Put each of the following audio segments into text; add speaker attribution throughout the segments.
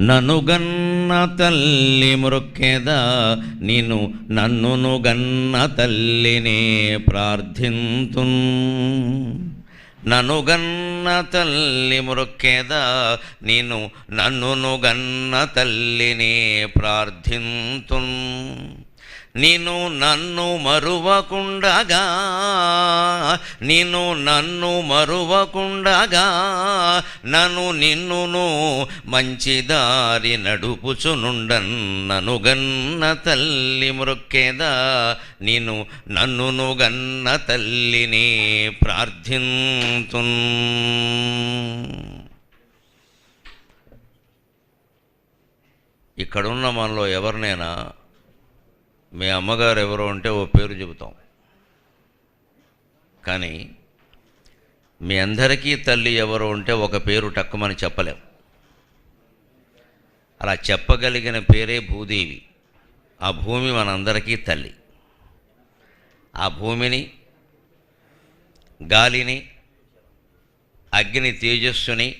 Speaker 1: ననుగన్న తల్లి మృక్కెద నిను నన్నును గన్న తల్లినే ప్రార్థింతున్. ననుగన్న తల్లి మృక్కెద నేను నన్నును గన్న తల్లినే ప్రార్థింతున్. నిన్ను నన్ను మరువకుండగా నిన్ను నన్ను మరువకుండగా నన్ను నిన్నును మంచి దారి నడుపుచునుండన్నను గన్న తల్లి మృక్కెదా నేను నన్నును గన్న తల్లిని ప్రార్థింతు ఇక్కడున్న మనలో ఎవరినైనా మీ అమ్మగారు ఎవరు అంటే ఓ పేరు చెబుతాం. కానీ మీ అందరికీ తల్లి ఎవరు అంటే ఒక పేరు టక్కుమని చెప్పలేం. అలా చెప్పగలిగిన పేరే భూదేవి. ఆ భూమి మనందరికీ తల్లి. ఆ భూమిని గాలిని అగ్ని తేజస్సుని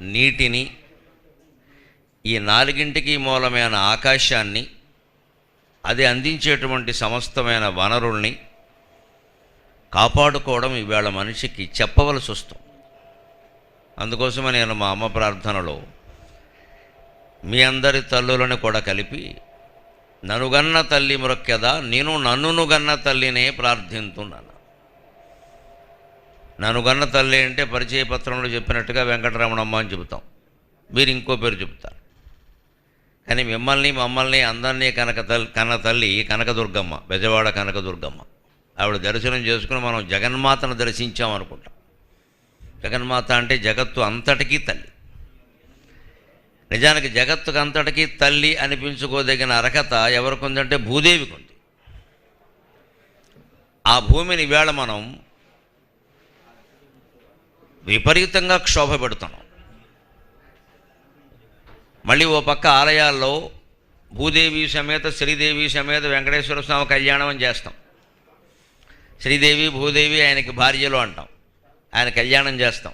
Speaker 1: నీటిని ఈ నాలుగింటికి మూలమైన ఆకాశాన్ని అది అందించేటువంటి సమస్తమైన వనరుల్ని కాపాడుకోవడం ఈవేళ మనిషికి చెప్పవలసి వస్తుంది. అందుకోసమే నేను మా అమ్మ ప్రార్థనలో మీ అందరి తల్లులను కూడా కలిపి ననుగన్న తల్లి మొక్కెదా నేను నన్నును గన్న తల్లినే ప్రార్థింతున్నాను. ననుగన్న తల్లి అంటే పరిచయ పత్రంలో చెప్పినట్టుగా వెంకటరమణమ్మ అని చెబుతాం. మీరు ఇంకో పేరు చెబుతారు. కానీ మిమ్మల్ని మమ్మల్ని అందరినీ కనక తల్లి కన్న తల్లి కనకదుర్గమ్మ బెజవాడ కనకదుర్గమ్మ. ఆవిడ దర్శనం చేసుకుని మనం జగన్మాతను దర్శించాం అనుకుంటాం. జగన్మాత అంటే జగత్తు అంతటికీ తల్లి. నిజానికి జగత్తుకు అంతటికీ తల్లి అనిపించుకోదగిన అర్హత ఎవరికి ఉందంటే భూదేవికి ఉంది ఆ భూమిని వేళ మనం విపరీతంగా క్షోభ పెడుతున్నాం. మళ్ళీ ఓ పక్క ఆలయాల్లో భూదేవి సమేత శ్రీదేవి సమేత వెంకటేశ్వర స్వామి కళ్యాణం అని చేస్తాం. శ్రీదేవి భూదేవి ఆయనకి భార్యలు అంటాం. ఆయన కళ్యాణం చేస్తాం.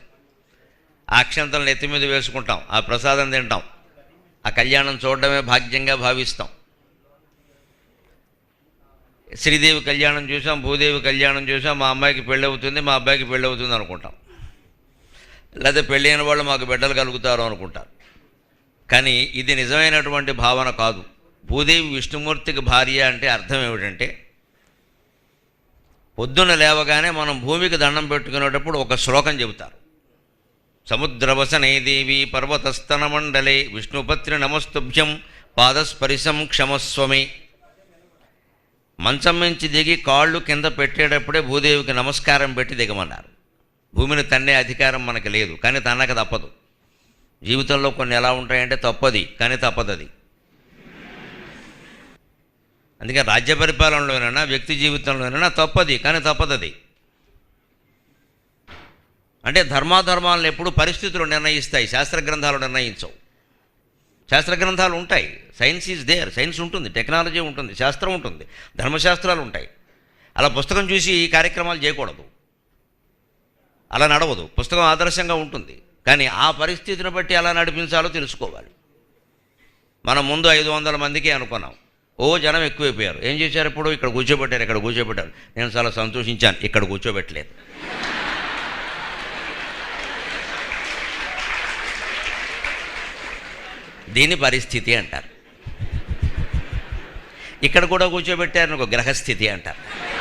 Speaker 1: ఆ అక్షంతలను ఎత్తి మీద వేసుకుంటాం. ఆ ప్రసాదం తింటాం. ఆ కళ్యాణం చూడడమే భాగ్యంగా భావిస్తాం. శ్రీదేవి కళ్యాణం చూసాం భూదేవి కళ్యాణం చూసాం మా అమ్మాయికి పెళ్ళి అవుతుంది మా అబ్బాయికి పెళ్ళి అవుతుంది అనుకుంటాం. లేదా పెళ్ళైన వాళ్ళు మాకు బిడ్డలు కలుగుతారు అనుకుంటారు. కానీ ఇది నిజమైనటువంటి భావన కాదు. భూదేవి విష్ణుమూర్తికి భార్య అంటే అర్థం ఏమిటంటే పొద్దున లేవగానే మనం భూమికి దండం పెట్టుకునేటప్పుడు ఒక శ్లోకం చెబుతారు. సముద్రవసనే దేవి పర్వతస్తన మండలే విష్ణుపత్రి నమస్తుభ్యం పాదస్పరిశం క్షమస్వమి. మంచం నుంచి దిగి కాళ్ళు కింద పెట్టేటప్పుడే భూదేవికి నమస్కారం పెట్టి దిగమన్నారు. భూమిని తన్నే అధికారం మనకి లేదు కానీ తన్నక తప్పదు. జీవితంలో కొన్ని ఎలా ఉంటాయంటే తప్పది కానీ తప్పదది. అందుకే రాజ్య పరిపాలనలోనైనా వ్యక్తి జీవితంలోనైనా తప్పది కానీ తప్పదది. అంటే ధర్మాధర్మాలను ఎప్పుడు పరిస్థితులు నిర్ణయిస్తాయి శాస్త్ర గ్రంథాలు నిర్ణయించవు. శాస్త్ర గ్రంథాలు ఉంటాయి. సైన్స్ ఈజ్ దేర్ సైన్స్ ఉంటుంది టెక్నాలజీ ఉంటుంది శాస్త్రం ఉంటుంది ధర్మశాస్త్రాలు ఉంటాయి. అలా పుస్తకం చూసి ఈ కార్యక్రమాలు చేయకూడదు. అలా నడవదు పుస్తకం ఆదర్శంగా ఉంటుంది. కానీ ఆ పరిస్థితిని బట్టి ఎలా నడిపించాలో తెలుసుకోవాలి. మనం ముందు ఐదు వందల మందికి అనుకున్నాం. ఓ జనం ఎక్కువైపోయారు. ఏం చేశారు ఇప్పుడు? ఇక్కడ కూర్చోబెట్టారు ఇక్కడ కూర్చోబెట్టారు. నేను చాలా సంతోషించాను. ఇక్కడ కూర్చోబెట్టలేదు. దీని పరిస్థితి అంటారు. ఇక్కడ కూడా కూర్చోబెట్టారు ఒక గ్రహస్థితి అంటారు.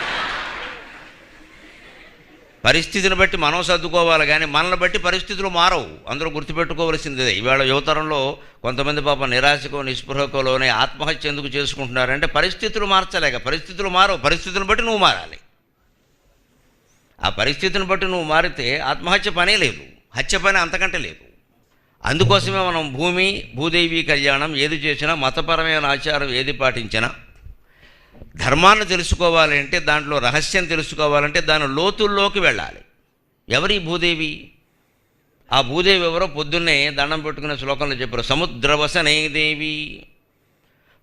Speaker 1: పరిస్థితిని బట్టి మనం సర్దుకోవాలి కానీ మనల్ని బట్టి పరిస్థితులు మారవు. అందరూ గుర్తుపెట్టుకోవలసిందే. ఇవాళ యువతరంలో కొంతమంది పాప నిరాశకో నిస్పృహకోలోనే ఆత్మహత్య ఎందుకు చేసుకుంటున్నారంటే పరిస్థితులు మార్చలేక పరిస్థితులు మారవు. పరిస్థితులను బట్టి నువ్వు మారాలి. ఆ పరిస్థితిని బట్టి నువ్వు మారితే ఆత్మహత్య పనే లేదు. హత్య పని అంతకంటే లేదు. అందుకోసమే మనం భూమి భూదేవి కళ్యాణం ఏది చేసినా మతపరమైన ఆచారం ఏది పాటించినా ధర్మాన్ని తెలుసుకోవాలంటే దాంట్లో రహస్యం తెలుసుకోవాలంటే దాని లోతుల్లోకి వెళ్ళాలి. ఎవరి భూదేవి? ఆ భూదేవి ఎవరో పొద్దున్నే దండం పెట్టుకునే శ్లోకంలో చెప్పారు సముద్రవసనే దేవి.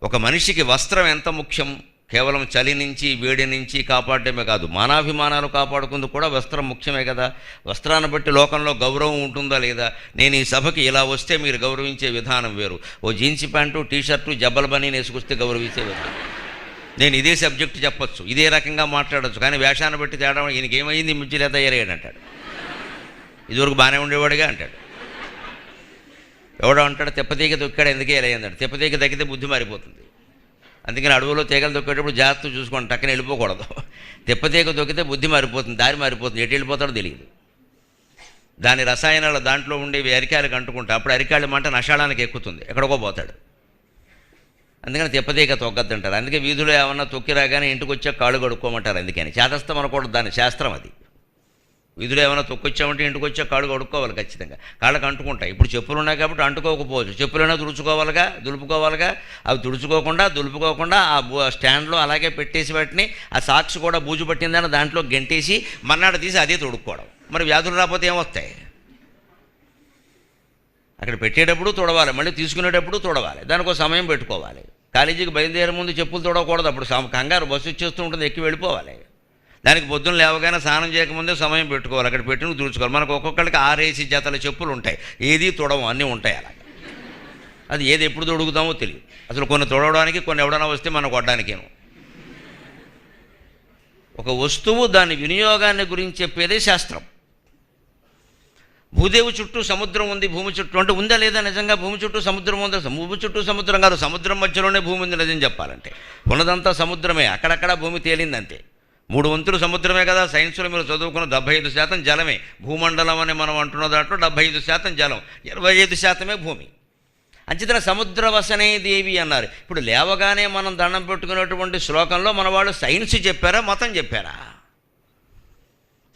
Speaker 1: ఒక మనిషికి వస్త్రం ఎంత ముఖ్యం? కేవలం చలి నుంచి వేడి నుంచి కాపాడటమే కాదు మానాభిమానాలు కాపాడుకుంది కూడా వస్త్రం ముఖ్యమే కదా. వస్త్రాన్ని బట్టి లోకంలో గౌరవం ఉంటుందా లేదా? నేను ఈ సభకి ఇలా వస్తే మీరు గౌరవించే విధానం వేరు. ఓ జీన్స్ ప్యాంటు టీ షర్టు జబ్బల బనీ వేసుకొస్తే గౌరవించే విధానం. నేను ఇదే సబ్జెక్ట్ చెప్పొచ్చు ఇదే రకంగా మాట్లాడొచ్చు కానీ వేషాన్ని బట్టి తేడా ఈయనకి ఏమైంది? మించిలే తయారయ్యాడు అంటాడు. ఇదివరకు బాగానే ఉండేవాడుగా అంటాడు. ఎవడో అంటాడు తెప్పతీగ తొక్కాడు ఎందుకే ఇలా తెప్పతీగ తగ్గితే బుద్ధి మారిపోతుంది. అందుకని అడవులో తీగలు తొక్కేటప్పుడు జాగ్రత్త చూసుకోండి టక్కన వెళ్ళిపోకూడదు. తెప్పతీగ తొక్కితే బుద్ధి మారిపోతుంది దారి మారిపోతుంది ఎటు వెళ్ళిపోతాడో తెలియదు. దాని రసాయనాలు దాంట్లో ఉండేవి అరికాయలకు అంటుకుంటా అప్పుడు అరికాయల మంట నషాళానికి ఎక్కుతుంది ఎక్కడికో పోతాడు. అందుకని తిప్పదీక తొక్కద్దంటారు అందుకే వీధిలో ఏమన్నా తొక్కి రాగానే ఇంటికి వచ్చే కాళ్ళు కడుక్కోమంటారు అందుకని. చేతస్థం అనకూడదు దాని శాస్త్రం అది. వీధిలో ఏమైనా తొక్కొచ్చామంటే ఇంటికి వచ్చే కాళ్ళు కడుక్కోవాలి ఖచ్చితంగా. కాళ్ళకి అంటుకుంటాయి. ఇప్పుడు చెప్పులు ఉన్నాయి కాబట్టి అంటుకోకపోవచ్చు. చెప్పులైనా తుడుచుకోవాలిగా దులుపుకోవాలిగా అవి తుడుచుకోకుండా దులుపుకోకుండా ఆ బూ స్టాండ్లో అలాగే పెట్టేసి వాటిని ఆ సాక్స్ కూడా బూజు పట్టిందని దాంట్లో గెంటేసి మన్నాడు తీసి అదే తొడుక్కోవడం. మరి వ్యాధులు రాకపోతే ఏమొస్తాయి అక్కడ పెట్టేటప్పుడు తుడవాలి మళ్ళీ తీసుకునేటప్పుడు తుడవాలి దానికి ఒక సమయం పెట్టుకోవాలి. కాలేజీకి బయలుదేరే ముందు చెప్పులు తుడవకూడదు అప్పుడు కంగారు బస్సు వచ్చేస్తూ ఉంటుంది ఎక్కి వెళ్ళిపోవాలి. దానికి పొద్దున్న లేవగానే స్నానం చేయకముందే సమయం పెట్టుకోవాలి అక్కడ పెట్టిన తుడుచుకోవాలి. మనకు ఒక్కొక్కరికి ఆరేసి జతల చెప్పులు ఉంటాయి ఏది తుడవం అన్నీ ఉంటాయి అలా అది ఏది ఎప్పుడు తొడుగుతామో తెలియదు. అసలు కొన్ని తొడవడానికి కొన్ని ఎవడైనా వస్తే మనం కొట్టడానికేను ఒక వస్తువు దాని వినియోగాన్ని గురించి చెప్పేదే శాస్త్రం. భూదేవి చుట్టూ సముద్రం ఉంది భూమి చుట్టూ అంటే ఉందా లేదా నిజంగా భూమి చుట్టూ సముద్రం ఉందా? భూమి చుట్టూ సముద్రం కాదు సముద్రం మధ్యలోనే భూమి ఉంది నిజం చెప్పాలంటే. ఉన్నదంతా సముద్రమే అక్కడక్కడ భూమి తేలిందంతే. మూడు వంతులు సముద్రమే కదా సైన్స్లో మీరు చదువుకున్న డెబ్బై ఐదు శాతం జలమే. భూమండలం అని మనం అంటున్న దాంట్లో డెబ్బై ఐదు శాతం జలం ఇరవై ఐదు శాతమే భూమి. అంచేతన సముద్ర వసనే దేవి అన్నారు. ఇప్పుడు లేవగానే మనం దండం పెట్టుకునేటువంటి శ్లోకంలో మన వాళ్ళు సైన్స్ చెప్పారా మతం చెప్పారా?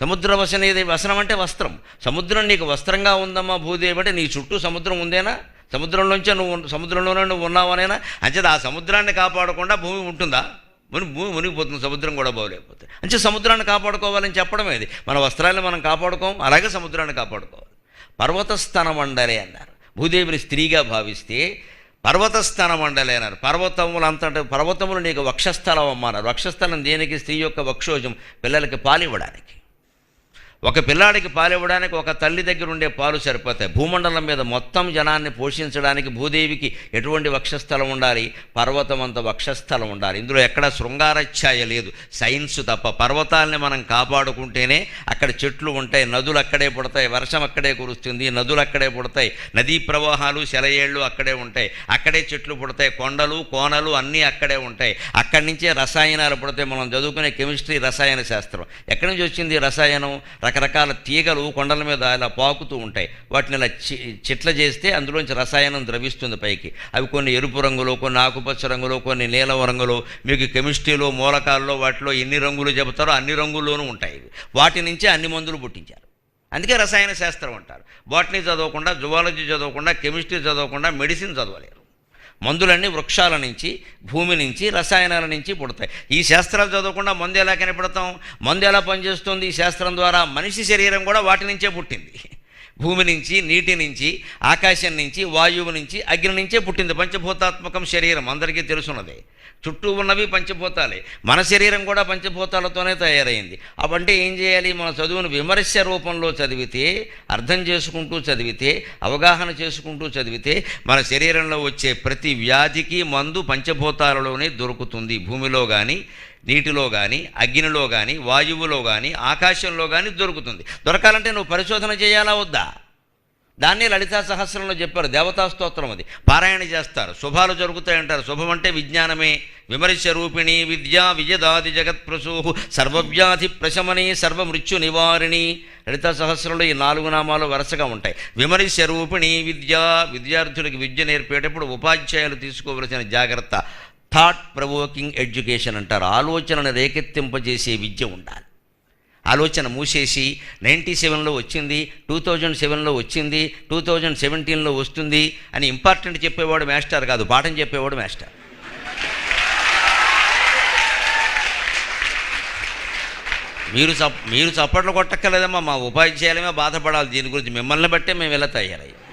Speaker 1: సముద్ర వసనేది వసనం అంటే వస్త్రం. సముద్రం నీకు వస్త్రంగా ఉందమ్మా భూదేవి అంటే నీ చుట్టూ సముద్రం ఉందేనా? సముద్రంలోంచే నువ్వు సముద్రంలోనే నువ్వు ఉన్నావనేనా అంచేది ఆ సముద్రాన్ని కాపాడకుండా భూమి ఉంటుందా? ముని భూమి మునిగిపోతుంది సముద్రం కూడా బాగోలేకపోతే అంటే సముద్రాన్ని కాపాడుకోవాలని చెప్పడం ఇది మన వస్త్రాలను మనం కాపాడుకోం అలాగే సముద్రాన్ని కాపాడుకోవాలి. పర్వతస్థన మండలే అన్నారు. భూదేవిని స్త్రీగా భావిస్తే పర్వతస్థాన మండలి అన్నారు. పర్వతములు అంతట పర్వతములు నీకు వక్షస్థలం అమ్మన్నారు వక్షస్థలం దేనికి? స్త్రీ యొక్క వక్షోజం పిల్లలకి పాలివ్వడానికి. ఒక పిల్లాడికి పాలివ్వడానికి ఒక తల్లి దగ్గర ఉండే పాలు సరిపోతాయి. భూమండలం మీద మొత్తం జనాన్ని పోషించడానికి భూదేవికి ఎటువంటి వక్షస్థలం ఉండాలి? పర్వతం అంత వక్షస్థలం ఉండాలి. ఇందులో ఎక్కడ శృంగారఛాయ లేదు. సైన్స్ తప్ప పర్వతాలని మనం కాపాడుకుంటేనే అక్కడ చెట్లు ఉంటాయి నదులు అక్కడే పుడతాయి వర్షం అక్కడే కురుస్తుంది నదులు అక్కడే పుడతాయి నదీ ప్రవాహాలు సెలయేళ్ళు అక్కడే ఉంటాయి. అక్కడే చెట్లు పుడతాయి కొండలు కోనలు అన్నీ అక్కడే ఉంటాయి. అక్కడి నుంచే రసాయనాలు పుడతాయి. మనం చదువుకునే కెమిస్ట్రీ రసాయన శాస్త్రం. ఎక్కడి నుంచి వచ్చింది రసాయనం? రకరకాల తీగలు కొండల మీద ఇలా పాకుతూ ఉంటాయి. వాటిని ఇలా చి చిట్ల చేస్తే అందులోంచి రసాయనం ద్రవిస్తుంది పైకి. అవి కొన్ని ఎరుపు రంగులో కొన్ని ఆకుపచ్చ రంగులో కొన్ని నీలం రంగులో మీకు కెమిస్ట్రీలో మూలకాల్లో వాటిలో ఎన్ని రంగులు చెబుతారో అన్ని రంగుల్లోనూ ఉంటాయి వాటి నుంచే అన్ని మందులు పుట్టించారు. అందుకే రసాయన శాస్త్రం అంటారు. బాటనీ చదవకుండా జువాలజీ చదవకుండా కెమిస్ట్రీ చదవకుండా మెడిసిన్ చదవలేరు. మందులన్నీ వృక్షాల నుంచి భూమి నుంచి రసాయనాల నుంచి పుడతాయి. ఈ శాస్త్రాలు చదవకుండా మందు ఎలా కనిపెడతాం? మందు ఎలా పనిచేస్తుంది? ఈ శాస్త్రం ద్వారా మనిషి శరీరం కూడా వాటి నుంచే పుట్టింది. భూమి నుంచి నీటి నుంచి ఆకాశం నుంచి వాయువు నుంచి అగ్ని నుంచే పుట్టింది పంచభూతాత్మకం శరీరం. అందరికీ తెలుసున్నది. చుట్టూ ఉన్నవి పంచభూతాలే. మన శరీరం కూడా పంచభూతాలతోనే తయారైంది. అవంటే ఏం చేయాలి? మన చదువును విమర్శ రూపంలో చదివితే అర్థం చేసుకుంటూ చదివితే అవగాహన చేసుకుంటూ చదివితే మన శరీరంలో వచ్చే ప్రతి వ్యాధికి మందు పంచభూతాలలోనే దొరుకుతుంది. భూమిలో కానీ నీటిలో కానీ అగ్నిలో కానీ వాయువులో కానీ ఆకాశంలో కానీ దొరుకుతుంది. దొరకాలంటే నువ్వు పరిశోధన చేయాలా వద్దా? దాన్నే లలితా సహస్రంలో చెప్పారు. దేవతా స్తోత్రం అది. పారాయణ చేస్తారు. శుభాలు జరుగుతాయంటారు. శుభం అంటే విజ్ఞానమే. విమర్శ రూపిణి విద్యా విజదాది జగత్ప్రసూ సర్వవ్యాధి ప్రశమని సర్వమృత్యు నివారిణి. లలితా సహస్రంలో ఈ నాలుగు నామాలు వరుసగా ఉంటాయి. విమర్శ రూపిణి విద్య విద్యార్థులకు విద్య నేర్పేటప్పుడు ఉపాధ్యాయులు తీసుకోవలసిన జాగ్రత్త. థాట్ ప్రవోకింగ్ ఎడ్యుకేషన్ అంటారు. ఆలోచనను రేకెత్తింపజేసే విద్య ఉండాలి. ఆలోచన మూసేసి నైంటీ సెవెన్లో వచ్చింది టూ థౌజండ్ సెవెన్లో వచ్చింది టూ థౌజండ్ సెవెంటీన్లో వస్తుంది అని ఇంపార్టెంట్ చెప్పేవాడు మాస్టర్ కాదు పాఠం చెప్పేవాడు మాస్టర్. మీరు చప్ మీరు చప్పట్లు కొట్టక్కర్లేదమ్మా మా ఉపాధ్యాయులమే బాధపడాలి దీని గురించి. మిమ్మల్ని బట్టే మేము ఇలా తయారయ్యాం.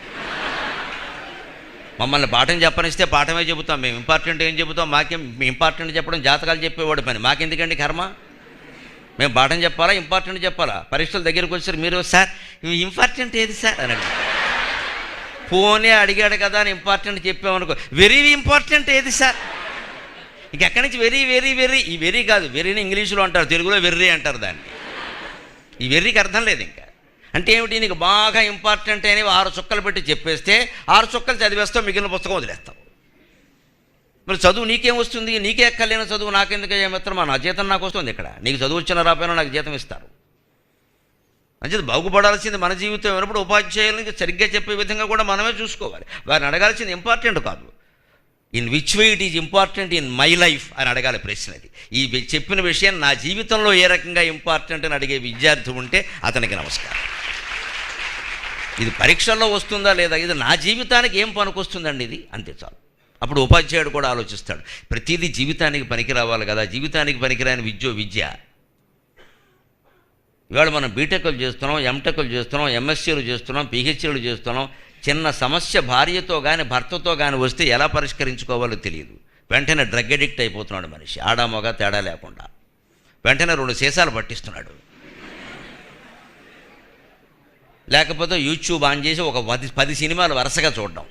Speaker 1: మమ్మల్ని పాఠం చెప్పనిస్తే పాఠమే చెబుతాం. మేము ఇంపార్టెంట్ ఏం చెబుతాం? మాకేం ఇంపార్టెంట్ చెప్పడం జాతకాలు చెప్పేవాడు పని. మాకెందుకండి కర్మ? మేము పాఠం చెప్పాలా? ఇంపార్టెంట్ చెప్పాలా? పరీక్షల దగ్గరికి వచ్చారు మీరు సార్ ఇంపార్టెంట్ ఏది సార్? అని అడిగారు. అడిగాడు కదా అని ఇంపార్టెంట్ చెప్పామనుకో వెరీ ఇంపార్టెంట్ ఏది సార్? ఇంకెక్కడి నుంచి వెరీ వెరీ వెరీ? ఈ వెరీ కాదు వెరీని ఇంగ్లీషులో అంటారు తెలుగులో వెర్రీ అంటారు దాన్ని. ఈ వెర్రీకి అర్థం లేదు ఇంకా. అంటే ఏమిటి? నీకు బాగా ఇంపార్టెంట్ అనేవి ఆరు చుక్కలు పెట్టి చెప్పేస్తే ఆరు చుక్కలు చదివేస్తావు మిగిలిన పుస్తకం వదిలేస్తావు. మరి చదువు నీకేం వస్తుంది? నీకే ఎక్కలేని చదువు నాకెందుకు ఏమిత్రం నా జీతం నాకు వస్తుంది ఇక్కడ. నీకు చదువు వచ్చిన రాపోయినా నాకు జీతం ఇస్తారు. మంచిది బాగుపడాల్సింది మన జీవితం అయినప్పుడు ఉపాధ్యాయులకి సరిగ్గా చెప్పే విధంగా కూడా మనమే చూసుకోవాలి. వారిని అడగాల్సింది ఇంపార్టెంట్ కాదు. In which way it is important in my life అని అడగాలి ప్రశ్న అది. ఈ చెప్పిన విషయం నా జీవితంలో ఏ రకంగా ఇంపార్టెంట్ అని అడిగే విద్యార్థి ఉంటే అతనికి నమస్కారం. ఇది పరీక్షల్లో వస్తుందా లేదా? ఇది నా జీవితానికి ఏం పనికొస్తుందండి ఇది? అంతే చాలు. అప్పుడు ఉపాధ్యాయుడు కూడా ఆలోచిస్తాడు. ప్రతిదీ జీవితానికి పనికి రావాలి కదా. జీవితానికి పనికిరాని విద్యో విద్య. ఇవాళ మనం బీటెక్లు చేస్తున్నాం ఎంటెక్లు చేస్తున్నాం ఎంఎస్సీలు చేస్తున్నాం పిహెచ్డీలు చేస్తున్నాం. చిన్న సమస్య భార్యతో కానీ భర్తతో కానీ వస్తే ఎలా పరిష్కరించుకోవాలో తెలియదు. వెంటనే డ్రగ్ అడిక్ట్ అయిపోతున్నాడు మనిషి. ఆడామోగా తేడా లేకుండా. వెంటనే రెండు సీసాలు పట్టిస్తున్నాడు. లేకపోతే యూట్యూబ్ ఆన్ చేసి ఒక పది పది సినిమాలు వరుసగా చూడడం.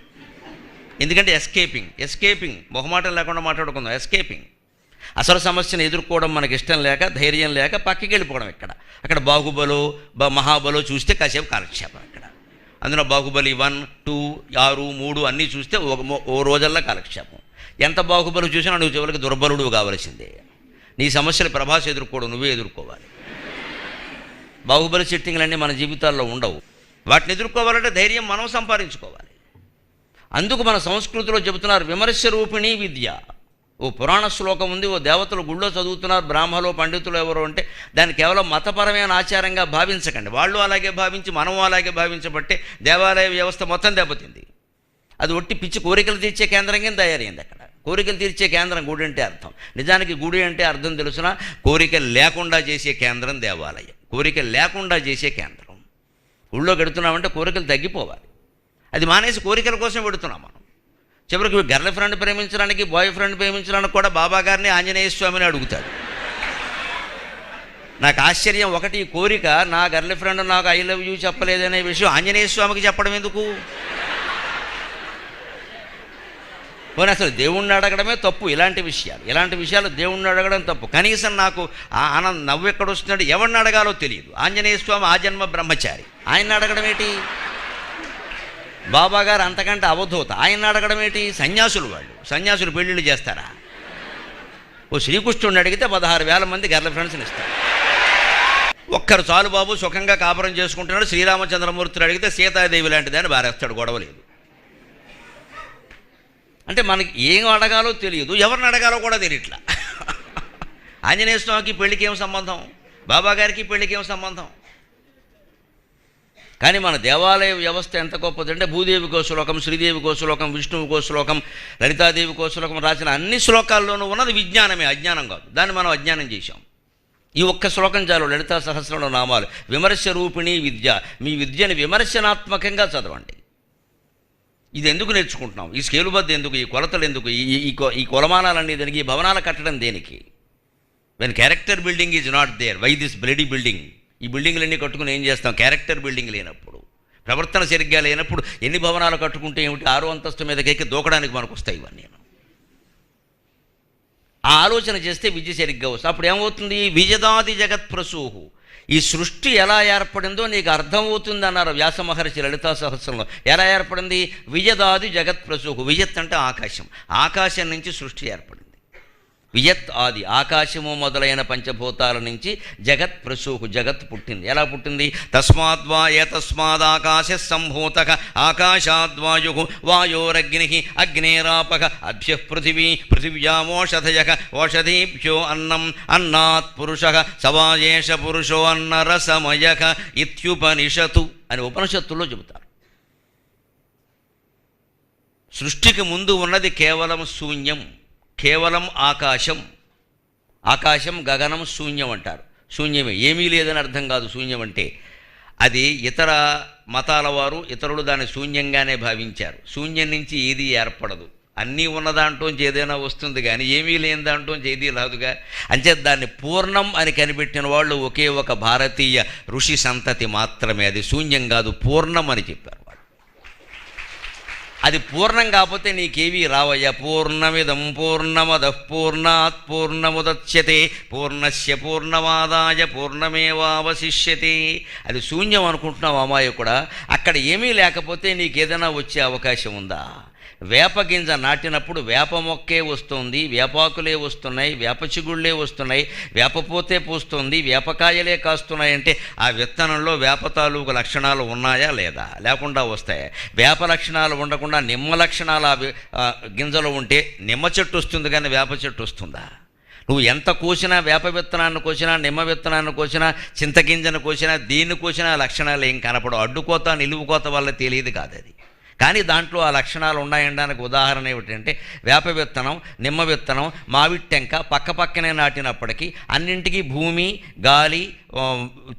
Speaker 1: ఎందుకంటే ఎస్కేపింగ్ ఎస్కేపింగ్ మొహమాటం లేకుండా మాట్లాడుకుందాం ఎస్కేపింగ్ అసలు సమస్యను ఎదుర్కోవడం మనకి ఇష్టం లేక ధైర్యం లేక పక్కకి వెళ్ళిపోవడం ఇక్కడ. అక్కడ బాహుబలో బ మహాబలో చూస్తే కాసేపు కాలక్షేపం ఇక్కడ. అందులో బాహుబలి వన్ టూ ఆరు మూడు అన్నీ చూస్తే ఒక ఓ రోజల్లా కాలక్షేపం. ఎంత బాహుబలి చూసినా నువ్వు చివరికి దుర్బలుడు కావలసిందే. నీ సమస్యలు ప్రభాస్ ఎదుర్కోవడం నువ్వే ఎదుర్కోవాలి. బాహుబలి సెట్టింగ్లన్నీ మన జీవితాల్లో ఉండవు. వాటిని ఎదుర్కోవాలంటే ధైర్యం మనం సంపాదించుకోవాలి. అందుకు మన సంస్కృతిలో చెబుతున్నారు విమర్శ రూపిణి విద్య. ఓ పురాణ శ్లోకం ఉంది ఓ దేవతలు గుళ్ళో చదువుతున్నారు బ్రాహ్మలో పండితులు ఎవరు అంటే దాన్ని కేవలం మతపరమైన ఆచారంగా భావించకండి. వాళ్ళు అలాగే భావించి మనం అలాగే భావించబట్టే దేవాలయ వ్యవస్థ మొత్తం దెబ్బతింది. అది ఒట్టి పిచ్చి కోరికలు తీర్చే కేంద్రం కింద తయారైంది అక్కడ. కోరికలు తీర్చే కేంద్రం గుడి అంటే అర్థం. నిజానికి గుడి అంటే అర్థం తెలుసిన? కోరికలు లేకుండా చేసే కేంద్రం దేవాలయం. కోరిక లేకుండా చేసే కేంద్రం. ఊళ్ళో గడుతున్నామంటే కోరికలు తగ్గిపోవాలి. అది మానేసి కోరికల కోసం పెడుతున్నాం మనం. చివరికి గర్ల్ ఫ్రెండ్ ప్రేమించడానికి బాయ్ ఫ్రెండ్ ప్రేమించడానికి కూడా బాబా గారిని ఆంజనేయ స్వామిని అడుగుతాడు. నాకు ఆశ్చర్యం ఒకటి కోరిక నా గర్ల్ ఫ్రెండ్ నాకు ఐ లవ్ యూ చెప్పలేదనే విషయం ఆంజనేయ స్వామికి చెప్పడం ఎందుకు? పోనీ అసలు దేవుణ్ణి అడగడమే తప్పు ఇలాంటి విషయాలు. ఇలాంటి విషయాలు దేవుణ్ణి అడగడం తప్పు. కనీసం నాకు ఆ ఆనంద నవ్వు ఎక్కడ వస్తున్నాడు ఎవరిని అడగాలో తెలియదు. ఆంజనేయ స్వామి ఆ జన్మ బ్రహ్మచారి. ఆయన అడగడం ఏంటి? బాబా గారు అంతకంటే అవధూత. ఆయన అడగడం ఏంటి? సన్యాసులు వాళ్ళు. సన్యాసులు పెళ్ళిళ్ళు చేస్తారా? ఓ శ్రీకృష్ణుడిని అడిగితే పదహారు వేల మంది గర్ల్ ఫ్రెండ్స్ని ఇస్తారు. ఒక్కరు చాలు బాబు సుఖంగా కాపురం చేసుకుంటున్నాడు. శ్రీరామచంద్రమూర్తిని అడిగితే సీతాదేవి లాంటిదని బారేస్తాడు గొడవ లేదు. అంటే మనకి ఏం అడగాలో తెలియదు ఎవరిని అడగాలో కూడా తెలియట్లా. ఆంజనేయ స్వామికి పెళ్ళికి ఏం సంబంధం? బాబా గారికి పెళ్ళికి ఏం సంబంధం? కానీ మన దేవాలయ వ్యవస్థ ఎంత గొప్పదంటే భూదేవి శ్లోకం శ్రీదేవి శ్లోకం విష్ణువు శ్లోకం లలితాదేవి శ్లోకం రాసిన అన్ని శ్లోకాల్లోనూ ఉన్నది విజ్ఞానమే అజ్ఞానం కాదు. దాన్ని మనం అజ్ఞానం చేశాం. ఈ ఒక్క శ్లోకం చాలు లలితా సహస్రంలో నామాలు విమర్శ రూపిణి విద్య. మీ విద్యని విమర్శనాత్మకంగా చదవండి. ఇది ఎందుకు నేర్చుకుంటున్నాం ఈ స్కేలు బద్ద ఎందుకు? ఈ కొలతలు ఎందుకు? ఈ ఈ- ఈ కొలమానాలన్నీ దేనికి ఈ భవనాలు కట్టడం దేనికి? When character building is not there why this bloody building ఈ బిల్డింగ్లన్నీ కట్టుకుని ఏం చేస్తాం? క్యారెక్టర్ బిల్డింగ్ లేనప్పుడు ప్రవర్తన సరిగ్గా లేనప్పుడు ఎన్ని భవనాలు కట్టుకుంటే ఏమిటి? ఆరో అంతస్తు మీదకి దూకడానికి మనకు వస్తాయి ఇవన్నీ. ఆ ఆలోచన చేస్తే విద్య సరిగ్గా వస్తుంది. అప్పుడు ఏమవుతుంది? విజదాది జగత్ ప్రసూహు ఈ సృష్టి ఎలా ఏర్పడిందో నీకు అర్థమవుతుంది అన్నారు వ్యాస మహర్షి లలితా సహస్రంలో. ఎలా ఏర్పడింది? విజదాది జగత్ ప్రసూహు విజత్ అంటే ఆకాశం. ఆకాశం నుంచి సృష్టి ఏర్పడింది. వియత్ ఆది ఆకాశము మొదలైన పంచభూతాల నుంచి జగత్ ప్రసూహు జగత్ పుట్టింది. ఎలా పుట్టింది? తస్మాద్వా ఏతస్మాదాకాశ సంభూత ఆకాశాద్వాయు వాయోరగ్ని అగ్నేరాపక అభ్య పృథివీ పృథివ్యామోషధయ ఓషధీభ్యో అన్నం అన్నాత్ పురుష సవాయేష పురుషో అన్నరసమయక ఇత్యుపనిషతు అని ఉపనిషత్తుల్లో చెబుతారు. సృష్టికి ముందు ఉన్నది కేవలం శూన్యం. కేవలం ఆకాశం. ఆకాశం గగనం శూన్యం అంటారు. శూన్యమే. ఏమీ లేదని అర్థం కాదు శూన్యం అంటే. అది ఇతర మతాల వారు ఇతరులు దాన్ని శూన్యంగానే భావించారు. శూన్యం నుంచి ఏది ఏర్పడదు. అన్నీ ఉన్న దాంట్లోంచి ఏదైనా వస్తుంది కానీ ఏమీ లేని దాంట్లోంచి ఏది రాదుగా. అంటే దాన్ని పూర్ణం అని కనిపెట్టిన వాళ్ళు ఒకే ఒక భారతీయ ఋషి సంతతి మాత్రమే. అది శూన్యం కాదు పూర్ణం అని చెప్పారు. అది పూర్ణం కాకపోతే నీకేవీ రావయ్యా? పూర్ణమిదం పూర్ణమద పూర్ణాత్ పూర్ణముదచ్యతే పూర్ణస్య పూర్ణమాదాయ పూర్ణమేవావశిష్యతే. అది శూన్యం అనుకుంటున్నావు అమ్మాయి కూడా అక్కడ ఏమీ లేకపోతే నీకు ఏదైనా వచ్చే అవకాశం ఉందా? వేప గింజ నాటినప్పుడు వేప మొక్కే వస్తుంది వేపాకులే వస్తున్నాయి వేప చిగుళ్ళే వస్తున్నాయి వేపపోతే పూస్తుంది వేపకాయలే కాస్తున్నాయి అంటే ఆ విత్తనంలో వేప తాలూకు లక్షణాలు ఉన్నాయా లేదా? లేకుండా వస్తాయా వేప లక్షణాలు ఉండకుండా నిమ్మ లక్షణాలు ఆ గింజలు గింజలో ఉంటే నిమ్మ చెట్టు వస్తుంది కానీ వేప చెట్టు వస్తుందా? నువ్వు ఎంత కోసినా వేప విత్తనాన్ని కోసినా నిమ్మ విత్తనాన్ని కోసినా చింతగింజను కోసినా దీన్ని కోసినా లక్షణాలు ఏం కనపడవు. అడ్డుకోత నిలువుకోత వల్ల తెలియదు కాదు అది కానీ దాంట్లో ఆ లక్షణాలు ఉన్నాయనడానికి ఉదాహరణ ఏమిటంటే వేప విత్తనం నిమ్మ విత్తనం మామిడి టెంక పక్క పక్కనే నాటినప్పటికీ అన్నింటికీ భూమి గాలి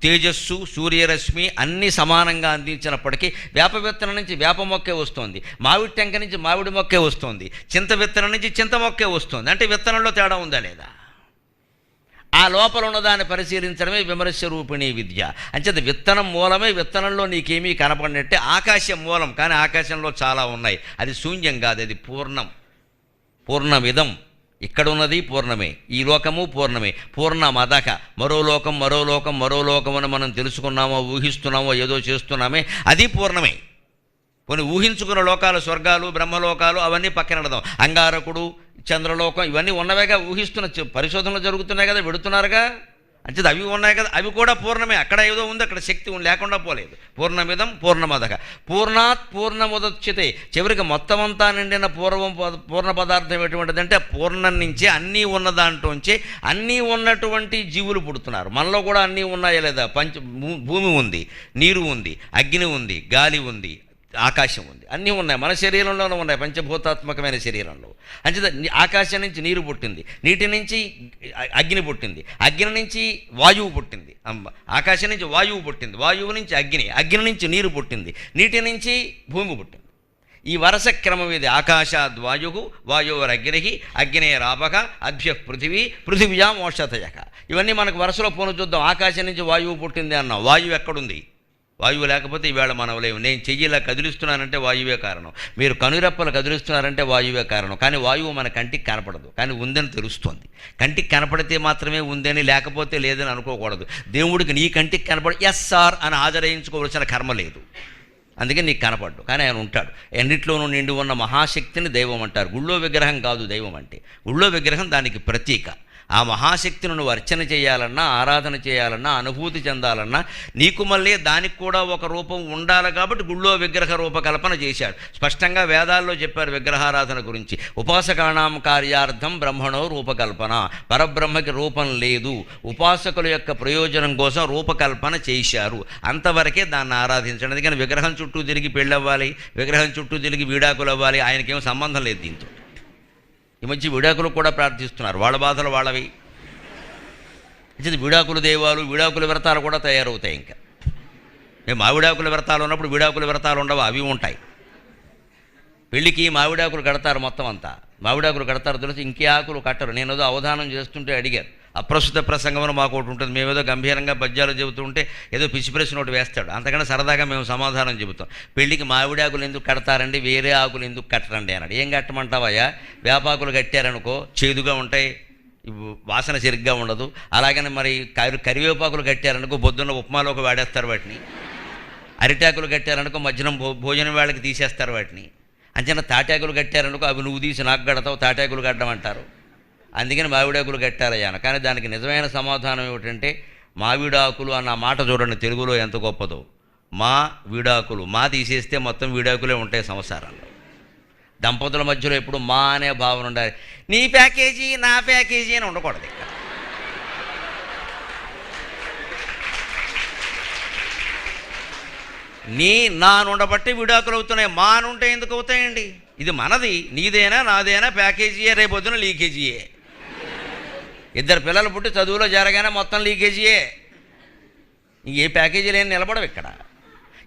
Speaker 1: తేజస్సు సూర్యరశ్మి అన్నీ సమానంగా అందించినప్పటికీ వేప విత్తనం నుంచి వేప మొక్కే వస్తుంది. మామిడి టెంక నుంచి మామిడి మొక్కే వస్తుంది. చింత విత్తనం నుంచి చింత మొక్కే వస్తుంది. అంటే విత్తనంలో తేడా ఉందా లేదా? ఆ లోపల ఉన్నదాన్ని పరిశీలించడమే విమర్శ రూపిణీ విద్య. అంచేత విత్తనం మూలమే విత్తనంలో నీకేమీ కనపడినట్టే ఆకాశం మూలం కానీ ఆకాశంలో చాలా ఉన్నాయి. అది శూన్యం కాదు అది పూర్ణం. పూర్ణమిదం. ఇక్కడ ఉన్నది పూర్ణమే. ఈ లోకము పూర్ణమే. పూర్ణమదక మరో లోకం మరో లోకం మరో లోకం అని మనం తెలుసుకున్నామో ఊహిస్తున్నామో ఏదో చేస్తున్నామే అది పూర్ణమే. కొన్ని ఊహించుకున్న లోకాలు స్వర్గాలు బ్రహ్మలోకాలు అవన్నీ పక్కన పెడదాం. అంగారకుడు చంద్రలోకం ఇవన్నీ ఉన్నవేగా ఊహిస్తున్న పరిశోధనలు జరుగుతున్నాయి కదా పెడుతున్నారుగా? అంటే అవి ఉన్నాయి కదా అవి కూడా పూర్ణమే. అక్కడ ఏదో ఉంది అక్కడ శక్తి ఉంది లేకుండా పోలేదు. పూర్ణమిదం పూర్ణమదక పూర్ణాత్ పూర్ణముదచ్యతే. చివరికి మొత్తం అంతా నిండిన పూర్వం పద- పూర్ణ పదార్థం ఎటువంటిదంటే పూర్ణం నుంచే అన్నీ ఉన్న దాంట్లోంచి అన్నీ ఉన్నటువంటి జీవులు పుడుతున్నారు. మనలో కూడా అన్నీ ఉన్నాయా లేదా? పంచ భూ- భూమి ఉంది నీరు ఉంది అగ్ని ఉంది గాలి ఉంది ఆకాశం ఉంది. అన్నీ ఉన్నాయి. మన శరీరంలోనే ఉన్నాయి. పంచభూతాత్మకమైన శరీరంలో. అంచేత ఆకాశం నుంచి నీరు పుట్టింది. నీటి నుంచి అగ్ని పుట్టింది. అగ్ని నుంచి వాయువు పుట్టింది. ఆకాశం నుంచి వాయువు పుట్టింది. వాయువు నుంచి అగ్ని అగ్ని నుంచి నీరు పుట్టింది. నీటి నుంచి భూమి పుట్టింది. ఈ వరస క్రమం ఇది. ఆకాశాద్వాయు వాయువరగ్ని అగ్నేరాపక అభ్య పృథివీ పృథివ్యా మోక్షతయక. ఇవన్నీ మనకు వరుసలో పోను చూద్దాం. ఆకాశం నుంచి వాయువు పుట్టింది అన్నాం. వాయువు ఎక్కడుంది? వాయువు లేకపోతే ఈవేళ మనం లేవు. నేను చెయ్యి ఇలా కదిలిస్తున్నానంటే వాయువే కారణం. మీరు కనురెప్పలు కదిలిస్తున్నారంటే వాయువే కారణం. కానీ వాయువు మన కంటికి కనపడదు. కానీ ఉందని తెలుస్తుంది. కంటికి కనపడితే మాత్రమే ఉందని లేకపోతే లేదని అనుకోకూడదు. దేవుడికి నీ కంటికి కనపడ ఎస్ సార్ అని ఆదరించుకోవాల్సిన కర్మ లేదు. అందుకే నీకు కనపడ్డు. కానీ ఆయన ఉంటాడు. ఎన్నిట్లోనూ నిండి ఉన్న మహాశక్తిని దైవం అంటారు. గుళ్ళో విగ్రహం కాదు దైవం అంటే. గుళ్ళో విగ్రహం దానికి ప్రతీక. ఆ మహాశక్తిని నువ్వు అర్చన చేయాలన్నా ఆరాధన చేయాలన్నా అనుభూతి చెందాలన్నా నీకు మళ్ళీ దానికి కూడా ఒక రూపం ఉండాలి కాబట్టి గుళ్ళో విగ్రహ రూపకల్పన చేశాడు. స్పష్టంగా వేదాల్లో చెప్పారు విగ్రహారాధన గురించి. ఉపాసకాణం కార్యార్థం బ్రహ్మణో రూపకల్పన. పరబ్రహ్మకి రూపం లేదు. ఉపాసకుల యొక్క ప్రయోజనం కోసం రూపకల్పన చేశారు. అంతవరకే దాన్ని ఆరాధించండి. అందుకని విగ్రహం చుట్టూ తిరిగి పెళ్ళవ్వాలి విగ్రహం చుట్టూ తిరిగి వీడాకులు అవ్వాలి ఆయనకేం సంబంధం లేదు దీంతో. ఈ మధ్య విడాకులు కూడా ప్రార్థిస్తున్నారు. వాళ్ళ బాధలు వాళ్ళవి. ఇది విడాకుల దేవాలు విడాకుల వ్రతాలు కూడా తయారవుతాయి ఇంకా. మేము మావిడాకుల వ్రతాలు ఉన్నప్పుడు విడాకుల వ్రతాలు ఉండవు అవి ఉంటాయి. పెళ్ళికి మావిడాకులు కడతారు మొత్తం అంతా. మావిడాకులు కడతారు తెలిసి ఇంకే ఆకులు కట్టరు. నేను ఏదో అవధానం చేస్తుంటే అడిగారు. అప్రస్తుత ప్రసంగం మాకు ఒకటి ఉంటుంది. మేమేదో గంభీరంగా పద్యాలు చెబుతుంటే ఏదో పిచ్చి ప్రశ్న ఒకటి వేస్తాడు. అంతకన్నా సరదాగా మేము సమాధానం చెబుతాం. పెళ్ళికి మామిడాకులు ఎందుకు కడతారండి? వేరే ఆకులు ఎందుకు కట్టరండి అన్నాడు. ఏం కట్టమంటావయ్యా? వేపాకులు కట్టారనుకో చేదుగా ఉంటాయి. వాసన సరిగ్గా ఉండదు. అలాగనే మరి కరి కరివేపాకులు కట్టారనుకో పొద్దున్న ఉప్మాలోకి వాడేస్తారు వాటిని. అరిటాకులు కట్టారనుకో మధ్యాహ్నం భో భోజనం వేళకి తీసేస్తారు వాటిని. అంచనా తాటాకులు కట్టారనుకో అవి నువ్వు తీసి నాకు కడతావు తాటాకులు కట్టడం అంటారు అందుకని మావిడాకులు కట్టారయ్యాను కానీ దానికి నిజమైన సమాధానం ఏమిటంటే మావిడాకులు అన్న మాట చూడండి తెలుగులో ఎంత గొప్పదో. మా విడాకులు మా తీసేస్తే మొత్తం విడాకులే ఉంటాయి సంసారాల్లో దంపతుల మధ్యలో ఎప్పుడు మా అనే భావన ఉండాలి. నీ ప్యాకేజీ నా ప్యాకేజీ అని ఉండకూడదు ఇక్కడ నీ నా ఉండబట్టి విడాకులు అవుతున్నాయి. మా నుంటే ఎందుకు అవుతాయండి? ఇది మనది నీదేనా నాదేనా ప్యాకేజీయే రేపొద్దున లీకేజీయే. ఇద్దరు పిల్లలు పుట్టి చదువులో జరగానే మొత్తం లీకేజీయే. ఏ ప్యాకేజీలు ఏం నిలబడవు ఇక్కడ.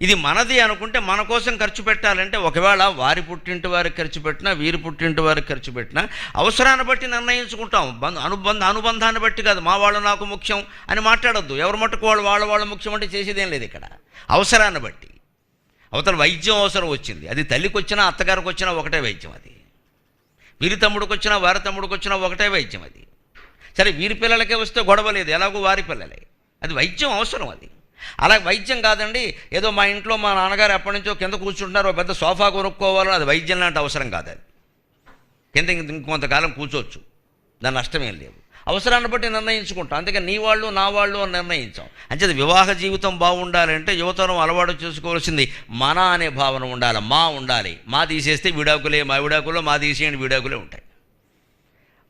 Speaker 1: ఇది మనది అనుకుంటే మన కోసం ఖర్చు పెట్టాలంటే ఒకవేళ వారి పుట్టింటి వారికి ఖర్చు పెట్టినా వీరి పుట్టింటి వారికి ఖర్చు పెట్టినా అవసరాన్ని బట్టి నిర్ణయించుకుంటాం. బంధ అనుబంధ అనుబంధాన్ని బట్టి కాదు. మా వాళ్ళు నాకు ముఖ్యం అని మాట్లాడొద్దు. ఎవరు మట్టుకు వాళ్ళు వాళ్ళ వాళ్ళ ముఖ్యం అంటే చేసేదేం లేదు ఇక్కడ. అవసరాన్ని బట్టి. అవతల వైద్యం అవసరం వచ్చింది. అది తల్లికి వచ్చినా అత్తగారికి వచ్చినా ఒకటే వైద్యం అది. వీరి తమ్ముడికి వచ్చినా వారి తమ్ముడికి వచ్చినా ఒకటే వైద్యం అది. సరే వీరి పిల్లలకే వస్తే గొడవ లేదు. ఎలాగో వారి పిల్లలే. అది వైద్యం అవసరం అది. అలా వైద్యం కాదండి. ఏదో మా ఇంట్లో మా నాన్నగారు ఎప్పటి నుంచో కింద కూర్చుంటున్నారు పెద్ద సోఫా కొనుక్కోవాలని అది వైద్యం లాంటి అవసరం కాదు అది. కింద ఇంకొంతకాలం కూర్చోవచ్చు. దాని నష్టమేం లేదు. అవసరాన్ని బట్టి నిర్ణయించుకుంటాం. అందుకే నీ వాళ్ళు నా వాళ్ళు అని నిర్ణయించాం. అంచేది వివాహ జీవితం బాగుండాలంటే యువతరం అలవాటు చేసుకోవాల్సింది మన అనే భావన ఉండాలి మా ఉండాలి. మా తీసేస్తే విడాకులే మా విడాకులో మా తీసేయండి విడాకులే ఉంటాయి.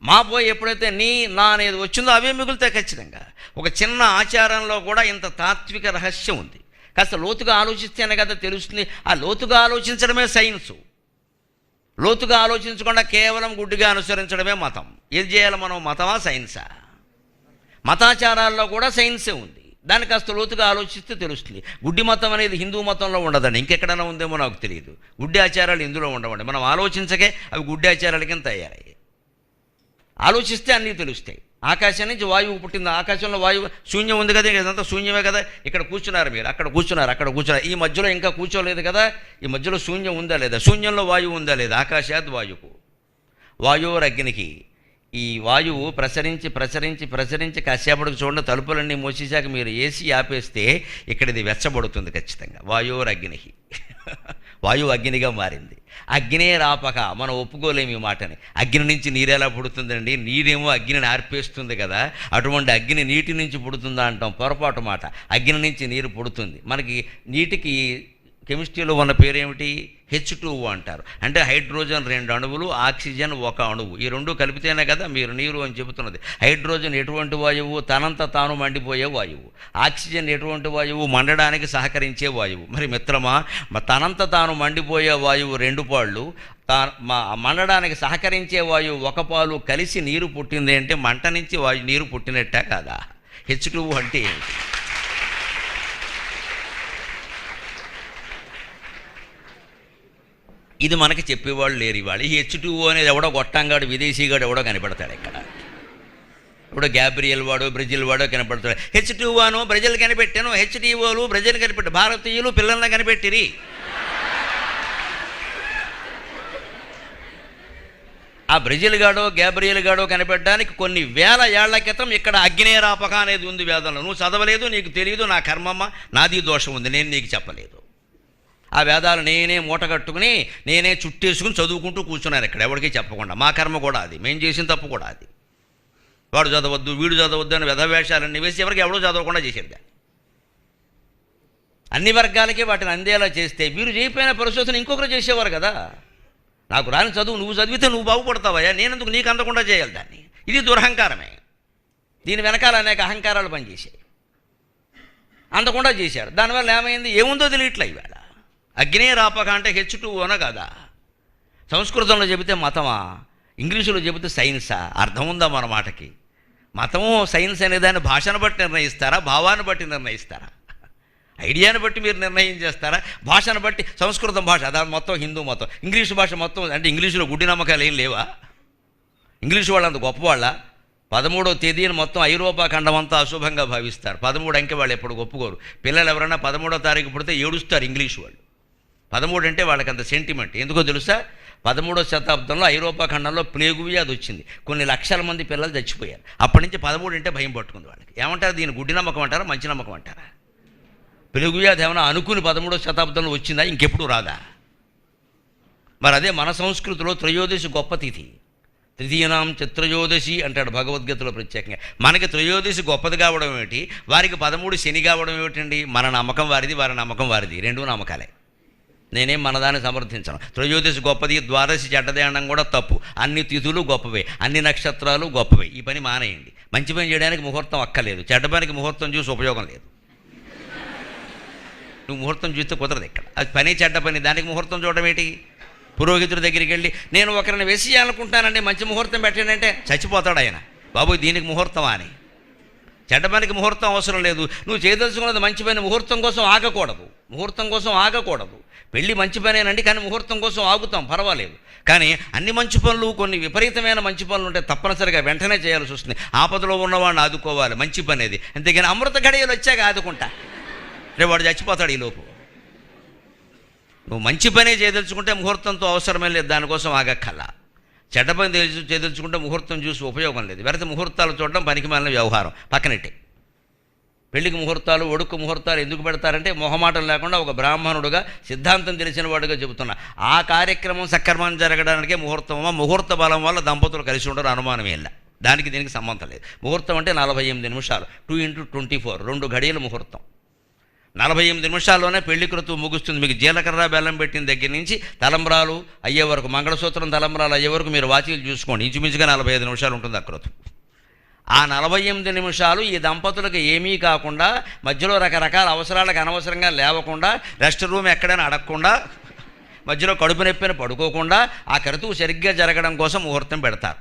Speaker 1: మా పోయి ఎప్పుడైతే నీ నా అనేది వచ్చిందో అవే మిగులుతాయి ఖచ్చితంగా. ఒక చిన్న ఆచారంలో కూడా ఇంత తాత్విక రహస్యం ఉంది. కాస్త లోతుగా ఆలోచిస్తేనే కదా తెలుస్తుంది ఆ లోతుగా ఆలోచించడమే సైన్సు. లోతుగా ఆలోచించకుండా కేవలం గుడ్డిగా అనుసరించడమే మతం. ఏది చేయాలి మనం మతమా సైన్సా? మతాచారాల్లో కూడా సైన్సే ఉంది. దాన్ని కాస్త లోతుగా ఆలోచిస్తే తెలుస్తుంది. గుడ్డి మతం అనేది హిందూ మతంలో ఉండదండి. ఇంకెక్కడైనా ఉందేమో నాకు తెలియదు గుడ్డి ఆచారాలు ఇందులో ఉండవండి. మనం ఆలోచించకే అవి గుడ్డి ఆచారాల కింద తయారయ్యాయి. ఆలోచిస్తే అన్నీ తెలుస్తాయి. ఆకాశం నుంచి వాయువు పుట్టింది. ఆకాశంలో వాయువు శూన్యం ఉంది కదా ఇదంతా శూన్యమే కదా. ఇక్కడ కూర్చున్నారు మీరు. అక్కడ కూర్చున్నారు అక్కడ కూర్చున్నారు. ఈ మధ్యలో ఇంకా కూర్చోలేదు కదా. ఈ మధ్యలో శూన్యం ఉందా లేదా? శూన్యంలో వాయువు ఉందా లేదా? ఆకాశాద్ వాయువు వాయువురగ్నికి. ఈ వాయువు ప్రసరించి ప్రసరించి ప్రసరించి కాసేపటికి చూడండి తలుపులన్నీ మూసేశాక మీరు ఏసీ ఆపేస్తే ఇక్కడ ఇది వెచ్చబడుతుంది ఖచ్చితంగా. వాయువురగ్ని వాయువు అగ్నిగా మారింది. అగ్నే రాపక మనం ఒప్పుకోలేము ఈ మాటని. అగ్ని నుంచి నీరు ఎలా పుడుతుందండి? నీరేమో అగ్నిని ఆర్పేస్తుంది కదా. అటువంటి అగ్ని నీటి నుంచి పుడుతుందా అంటాం పొరపాటు మాట. అగ్ని నుంచి నీరు పుడుతుంది. మనకి నీటికి కెమిస్ట్రీలో ఉన్న పేరు ఏమిటి హెచ్ టూ అంటారు. అంటే హైడ్రోజన్ రెండు అణువులు ఆక్సిజన్ ఒక అణువు. ఈ రెండు కలిపితేనే కదా మీరు నీరు అని చెబుతున్నది. హైడ్రోజన్ ఎటువంటి వాయువు? తనంత తాను మండిపోయే వాయువు. ఆక్సిజన్ ఎటువంటి వాయువు? మండడానికి సహకరించే వాయువు. మరి మిత్రమా తనంత తాను మండిపోయే వాయువు రెండు పాళ్ళు తా మా మండడానికి సహకరించే వాయువు ఒక పాలు కలిసి నీరు పుట్టింది అంటే మంట నుంచి వాయు నీరు పుట్టినట్టే కదా? హెచ్ టూ అంటే ఇది మనకి చెప్పేవాళ్ళు లేరు ఇవాళ. ఈ హెచ్ టూ అనేది ఎవడో గొట్టంగాడు విదేశీగాడు ఎవడో కనపడతాడు ఇక్కడ. ఇప్పుడు గ్యాబ్రియల్ వాడు బ్రెజిల్ వాడో కనపడతాడు. హెచ్ టూ వాను బ్రెజిల్ కనిపెట్టాను హెచ్ టీఓలు బ్రెజిల్ కనిపెట్టి భారతీయులు పిల్లల్ని కనిపెట్టిరి. ఆ బ్రెజిల్ గాడో గ్యాబ్రియల్ గాడో కనిపెట్టడానికి కొన్ని వేల ఏళ్ళ క్రితం ఇక్కడ అగ్నేరాపక అనేది ఉంది వేదంలో. నువ్వు చదవలేదు నీకు తెలియదు నా కర్మమ్మ నాది దోషం ఉంది నేను నీకు చెప్పలేదు. ఆ వేదాలు నేనే మూటగట్టుకుని నేనే చుట్టేసుకుని చదువుకుంటూ కూర్చున్నాను ఇక్కడ. ఎవరికీ చెప్పకుండా. మా కర్మ కూడా అది. మేము చేసిన తప్పు కూడా అది. వాడు చదవద్దు వీడు చదవద్దు అని వ్యధవేషాలన్నీ వేసి ఎవరికి ఎవడో చదవకుండా చేసేది దాన్ని. అన్ని వర్గాలకి వాటిని అందేలా చేస్తే వీరు చేయకపోయిన పరిశోధన ఇంకొకరు చేసేవారు కదా. నాకు రాని చదువు నువ్వు చదివితే నువ్వు బాగుపడతావయ్యా. నేనెందుకు నీకు అందకుండా చేయాలి దాన్ని? ఇది దురహంకారమే. దీని వెనకాల అనేక అహంకారాలు పనిచేసాయి అందకుండా చేశారు. దానివల్ల ఏమైంది? ఏముందో తెలియట్లే ఇవాళ. అగ్నే రాపక అంటే హెచ్ టూ ఓన కదా. సంస్కృతంలో చెబితే మతమా? ఇంగ్లీషులో చెబితే సైన్సా? అర్థం ఉందా మన మాటకి? మతము సైన్స్ అనే దాన్ని భాషను బట్టి నిర్ణయిస్తారా? భావాన్ని బట్టి నిర్ణయిస్తారా? ఐడియాను బట్టి మీరు నిర్ణయం చేస్తారా? భాషను బట్టి సంస్కృతం భాష దాని మొత్తం హిందూ మతం. ఇంగ్లీష్ భాష మొత్తం అంటే ఇంగ్లీషులో గుడ్డి నమ్మకాలు ఏం లేవా? ఇంగ్లీష్ వాళ్ళు అంత గొప్పవాళ్ళ? పదమూడో తేదీని మొత్తం ఐరోపా ఖండం అంతా అశుభంగా భావిస్తారు. పదమూడు అంకె వాళ్ళు ఎప్పుడు ఒప్పుకోరు. పిల్లలు ఎవరైనా పదమూడో తారీఖు పుడితే ఏడుస్తారు ఇంగ్లీష్ వాళ్ళు. పదమూడు అంటే వాళ్ళకి అంత సెంటిమెంట్ ఎందుకో తెలుసా? పదమూడో శతాబ్దంలో ఐరోపా ఖండంలో ప్లేగు వ్యాధి వచ్చింది. కొన్ని లక్షల మంది పిల్లలు చచ్చిపోయారు. అప్పటి నుంచి పదమూడు అంటే భయం పట్టుకుంది వాళ్ళకి. ఏమంటారు దీని గుడ్డి నమ్మకం అంటారా? మంచి నమ్మకం అంటారా? ప్లేగు వ్యాధి ఏమైనా అనుకుని పదమూడో శతాబ్దంలో వచ్చిందా? ఇంకెప్పుడు రాదా? మరి అదే మన సంస్కృతిలో త్రయోదశి గొప్ప తిథి. తృతీయనాం చిత్రయోదశి అంటాడు భగవద్గీతలో ప్రత్యేకంగా. మనకి త్రయోదశి గొప్పది కావడం ఏమిటి? వారికి పదమూడు శని కావడం ఏమిటండి? మన నమ్మకం వారిది వారి నమ్మకం వారిది. రెండు నమ్మకాలే. నేనేం మనదాన్ని సమర్థించను. త్రయోదశి గొప్పది ద్వాదశి చెడ్డది అనడం కూడా తప్పు. అన్ని తిథులు గొప్పవే అన్ని నక్షత్రాలు గొప్పవే. ఈ పని మానేయండి. మంచి పని చేయడానికి ముహూర్తం అక్కర్లేదు. చెడ్డ పనికి ముహూర్తం చూసి ఉపయోగం లేదు. నువ్వు ముహూర్తం చూస్తే కుదరదు ఇక్కడ. అది పని చెడ్డ పని దానికి ముహూర్తం చూడడం ఏంటి? పురోహితుడి దగ్గరికి వెళ్ళి నేను ఒకరిని వేసేయాలనుకుంటానండి మంచి ముహూర్తం పెట్టానంటే చచ్చిపోతాడు ఆయన. బాబు దీనికి ముహూర్తమా అని. చెడ్డ పనికి ముహూర్తం అవసరం లేదు. నువ్వు చేయదలుచుకున్నది మంచి పని ముహూర్తం కోసం ఆగకూడదు. ముహూర్తం కోసం ఆగకూడదు. పెళ్ళి మంచి పనేనండి కానీ ముహూర్తం కోసం ఆగుతాం పర్వాలేదు. కానీ అన్ని మంచి పనులు కొన్ని విపరీతమైన మంచి పనులు ఉంటే తప్పనిసరిగా వెంటనే చేయాల్సి వస్తుంది. ఆపదలో ఉన్నవాడిని ఆదుకోవాలి మంచి పని అది అంతేగాని అమృత గడియలు వచ్చాక ఆదుకుంటా. రేపు వాడు చచ్చిపోతాడు ఈ లోపు. నువ్వు మంచి పనే చేయదలుచుకుంటే ముహూర్తంతో అవసరమే లేదు దానికోసం ఆగక్కల్లా చెడ్డ పని చేయదలుచుకుంటే ముహూర్తం చూసి ఉపయోగం లేదు. వెరత ముహూర్తాలు చూడడం పనికి మాలిన వ్యవహారం. పక్కనట్టే. పెళ్ళికి ముహూర్తాలు ఒడుకు ముహూర్తాలు ఎందుకు పెడతారంటే మొహమాటం లేకుండా ఒక బ్రాహ్మణుడుగా సిద్ధాంతం తెలిసిన వాడుగా చెబుతున్నా. ఆ కార్యక్రమం సక్రమం జరగడానికే ముహూర్తమా ముహూర్త బలం వల్ల దంపతులు కలిసి ఉండరు అనుమానం ఇలా దానికి దీనికి సంబంధం లేదు. ముహూర్తం అంటే నలభై ఎనిమిది నిమిషాలు. టూ ఇంటూ ట్వంటీ ఫోర్ రెండు గడియల ముహూర్తం. నలభై ఎనిమిది నిమిషాల్లోనే పెళ్ళి కృతువు ముగుస్తుంది. మీకు జీలకర్ర బెల్లం పెట్టిన దగ్గర నుంచి తలంబ్రాలు అయ్యే వరకు మంగళసూత్రం తలంబ్రాలు అయ్యే వరకు మీరు వాచీలు చూసుకోండి. ఇంచుమించుగా నలభై ఐదు నిమిషాలు ఉంటుంది ఆ క్రతువు. ఆ నలభై ఎనిమిది నిమిషాలు ఈ దంపతులకు ఏమీ కాకుండా మధ్యలో రకరకాల అవసరాలకు అనవసరంగా లేవకుండా రెస్ట్ రూమ్ ఎక్కడైనా అడగకుండా మధ్యలో కడుపు నొప్పిని పడుకోకుండా ఆ క్రతువు సరిగ్గా జరగడం కోసం ముహూర్తం పెడతారు.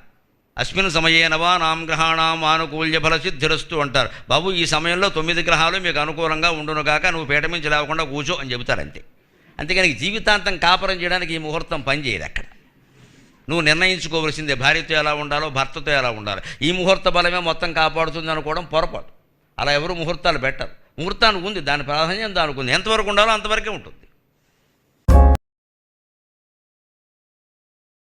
Speaker 1: అస్మిన్ సమయే నవా నాం గ్రహాణం ఆనుకూల్య ఫల సిద్ధిరస్తు అంటారు. బాబు ఈ సమయంలో తొమ్మిది గ్రహాలు మీకు అనుకూలంగా ఉండునుగాక నువ్వు పీట మించి లేకుండా కూర్చో అని చెబుతారు అంతే. అంతేగాని జీవితాంతం కాపురం చేయడానికి ఈ ముహూర్తం పనిచేయదు అక్కడ. నువ్వు నిర్ణయించుకోవలసిందే భార్యతో ఎలా ఉండాలో భర్తతో ఎలా ఉండాలి. ఈ ముహూర్త బలమే మొత్తం కాపాడుతుంది అనుకోవడం పొరపాటు. అలా ఎవరు ముహూర్తాలు పెట్టరు. ముహూర్తానికి ఉంది దాని ప్రాధాన్యం దానికి ఉంది. ఎంతవరకు ఉండాలో అంతవరకే ఉంటుంది.